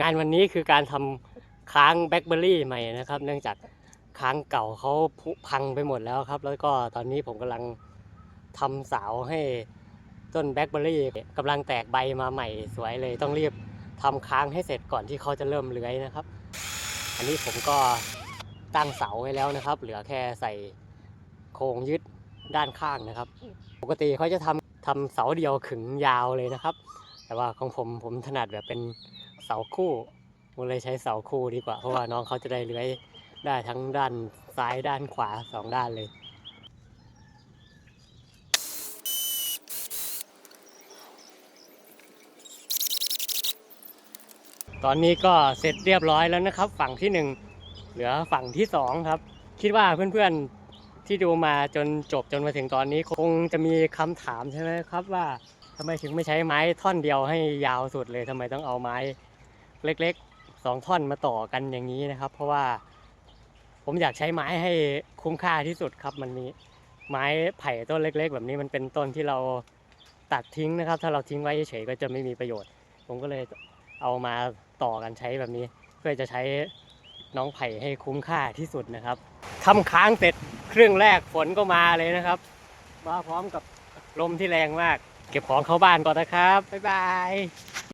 งานวันนี้คือการทำค้างแบล็คเบอร์รี่ใหม่นะครับ เนื่องจากค้างเก่าเขาผุพังไปหมดแล้วครับ แล้วก็ตอนนี้ผมกำลังทำเสาให้ต้นแบล็คเบอร์รี่กำลังแตกใบมาใหม่สวยเลยต้องรีบทำค้างให้เสร็จก่อนที่เขาจะเริ่มเลื้อยนะครับ อันนี้ผมก็ตั้งเสาไว้แล้วนะครับ เหลือแค่ใส่โครงยึดด้านข้างนะครับ ปกติเขาจะทำทำเสาเดียวขึงยาวเลยนะครับ แต่ว่าของผมผมถนัดแบบเป็น เสาคู่ผมเลยใช้เสาคู่ดีกว่า เพราะว่าน้องเขาจะได้เลื้อยได้ทั้งด้านซ้ายด้านขวาสองด้านเลยตอนนี้ก็เสร็จเรียบร้อยแล้วนะครับ ฝั่งที่หนึ่งเหลือฝั่งที่สองครับ คิดว่าเพื่อนๆที่ดูมาจนจบจนมาถึงตอนนี้ คงจะมีคำถามใช่ไหมครับว่าทำไมถึงไม่ใช้ไม้ท่อนเดียวให้ยาวสุดเลยทำไมต้องเอาไม้ เล็กๆสองท่อนมาต่อกันอย่างนี้นะครับ เพราะว่าผมอยากใช้ไม้ให้คุ้มค่าที่สุดครับ มันมีไม้ไผ่ต้นเล็ก ๆ แบบนี้มันเป็นต้นที่เราตัดทิ้งนะครับ ถ้าเราทิ้งไว้เฉยๆก็จะไม่มีประโยชน์ ผมก็เลยเอามาต่อกันใช้แบบนี้ เพื่อจะใช้น้องไผ่ให้คุ้มค่าที่สุดนะครับทำค้างเสร็จเครื่องแรกฝนก็มาเลยนะครับมาพร้อมกับลมที่แรงมาก เก็บของเข้าบ้านก่อนนะครับบ๊ายบาย